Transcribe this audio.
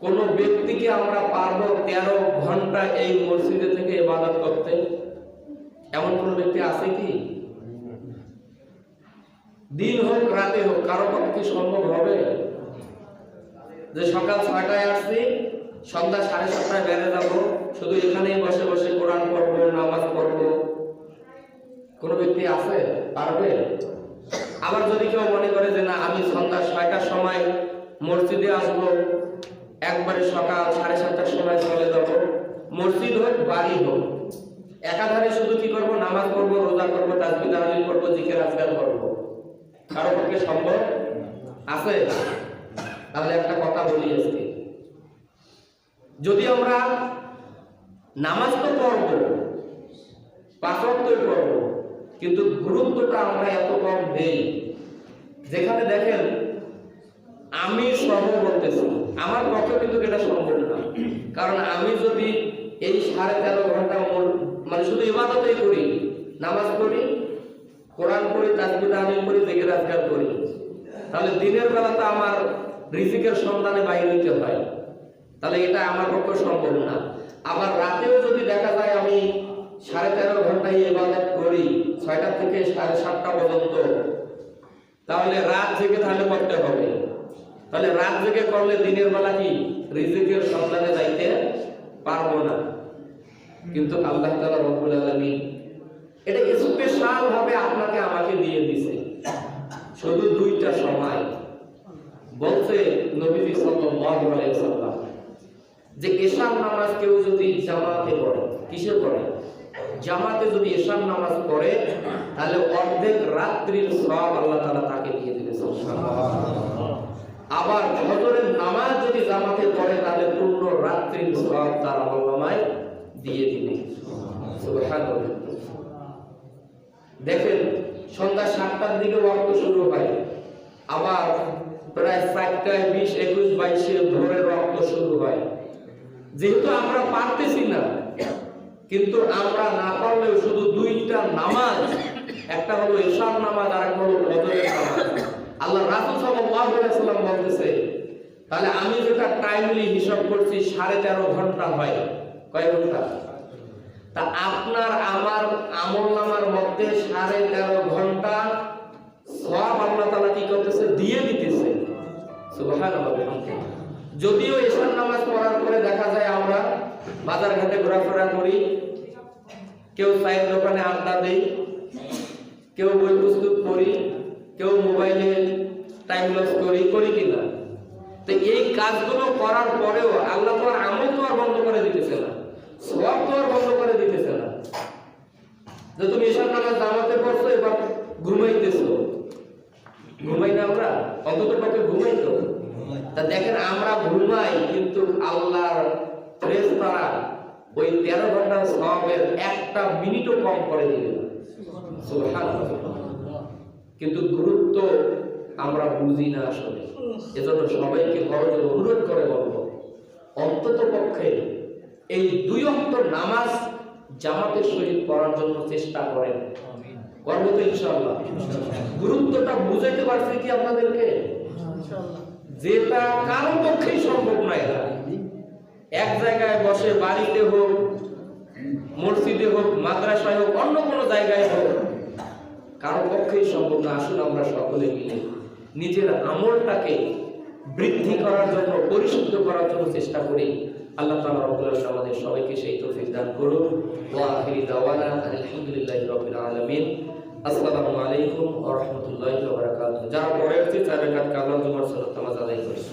কোন ব্যক্তিকে আমরা পারব তেরো ঘণ্টা এই মসজিদে থেকে ইবাদত করতে? এমন কোন ব্যক্তি আছে কি? দিন হোক, রাতে হোক, কারও পক্ষে সম্ভব হবে? যে সকাল ছয়টায় আসছি, সন্ধ্যা সাড়ে সাতটায় বেড়ে যাব, শুধু এখানেই বসে বসে কোরআন পড়ব, নামাজ পড়ব। কোনো ব্যক্তি আছে? পারবে? আবার যদি কেউ মনে করে যে না, আমি সন্ধ্যা ছয়টার সময় মসজিদে আসব একবারে সকাল সাড়ে সাতটার সময় চলে যাব। মসজিদ হোক, বাড়ি হোক, একাধারে শুধু কি করব? নামাজ পড়ব, রোজা করব তাজবি তাহলিল করব, জিকের, আজকাল করব। কারও পক্ষে সম্ভব? আছে? তাহলে একটা কথা বলি আজকে। যদি আমরা নামাজ তো পড়ব পাঁচত্বই পড়ব, কিন্তু গুরুত্বটা আমরা এত কম দেই যেখানে দেখেন আমি সহ বলতেছি আমার পক্ষে কিন্তু এটা সম্ভব না। কারণ আমি যদি এই সাড়ে তেরো ঘণ্টা মন- শুধু ইবাদতেই করি, নামাজ পড়ি, কোরআন পড়ি তাজবি তাহলিল করি জেকের, আজকার করি, তাহলে দিনের বেলা তো আমার রিজিকের সন্ধানে বাইরে হইতে হয়। তাহলে এটা আমার পক্ষে সম্ভব না। আবার রাতেও যদি দেখা যায় আমি সাড়ে তেরো ঘন্টায় ইবাদত করি, ছয়টা থেকে সাড়ে সাতটা পর্যন্ত, তাহলে রাত জেগে তাহলে করতে হবে। তাহলে রাত জেগে করলে দিনের বেলা কি রিজিকের সন্ধানে যাইতে পারব না? কিন্তু আল্লাহ তালা রব্বুল আলামিন এটা স্পেশাল ভাবে আপনাকে আমাকে দিয়ে দিছে শুধু দুইটা সময়। বলছে আলাইহি সাল্লাম যে এশার নামাজ কেউ যদি জামাতে পড়ে, কিসে পড়ে? জামাতে যদি এশার নামাজ পড়ে, তাহলে অর্ধেক রাত্রির সব আল্লাহ তাআলা তাকে দিয়ে দিবে। আবার ফজরের নামাজ যদি জামাতে পড়ে, তাহলে পূর্ণ রাত্রির সব তার আমলনামায় দিয়ে দিবে। দেখেন, সন্ধ্যা সাতটার দিকে ওয়াক্ত শুরু হয়। আবার প্রায় চারটায় বিশ, একুশ, বাইশে ভোরের রক্ত শুরু হয়। যেহেতু আমরা পারতেছি না, কিন্তু আমরা না পারলেও শুধু দুইটা নামাজ, একটা হলো ঈশার নামাজ আর একটা হলো ফজরের নামাজ। আল্লাহ রাসূল সাল্লাম বলতেছে, তাহলে আমি যেটা টাইমলি হিসাব করছি, সাড়ে তেরো ঘণ্টা হয়। কয় ঘণ্টা? তা আপনার আমার আমল নামার মধ্যে সাড়ে তেরো ঘণ্টা সব আল্লাহ তালা কি করতেছে? দিয়ে দিতেছে। যদিও এশার নামাজ পড়ার পরে দেখা যায় আমরা বাজার ঘাটে ঘোরাফেরা করি, কেউ চায়ের দোকানে আড্ডা দেই, কেউ বই পুস্তক পড়ি, কেউ মোবাইলে টাইম লস করি কিনা? তো এই কাজগুলো করার পরেও আল্লাহ তোমার আমল তো আর বন্ধ করে দিতেছে না। সব তো আর বন্ধ করে দিতেছে না। যে তুমি এসব নামাজ জামাতে পড়ছো, এবার ঘুমাইতেছো। ঘুমাই না আমরা? অন্তত পক্ষে ঘুমাই তো। তা দেখেন, আমরা ঘুমাই, কিন্তু আল্লাহর ফেরেশতারা ওই তেরো ঘণ্টা সবের একটা মিনিটও কম করে দিবে না। সুবহানাল্লাহ। কিন্তু গুরুত্ব আমরা বুঝি না আসলে। এজন্য সবাইকে করজ অনুরোধ করে বলব অন্তত পক্ষে এই দুই অক্ত নামাজ জামাতের সহিত পড়ার জন্য চেষ্টা করেন। করব তো ইনশাআল্লাহ। গুরুত্বটা বুঝাইতে পারছি কি আপনাদেরকে? যেটা কারও পক্ষেই সম্ভব না এটা। এক জায়গায় বসে বাড়িতে হোক মসজিদে হোক মাদ্রাসায় হোক অন্য কোনো জায়গায় হোক কারও পক্ষেই সম্ভব না। আসুন আমরা সকলে মিলে নিজের আমলটাকে বৃদ্ধি করার জন্য, পরিশুদ্ধ করার জন্য চেষ্টা করি। আল্লাহ তালা আমাদের সবাইকে সেই তৌফিক দান করুন আলামিন। আসসালামু আলাইকুম ওয়া রাহমাতুল্লাহি ওয়া যারা পরে আসছে তারা কাজ কালাম তোমার নামাজ আদায় করেছে।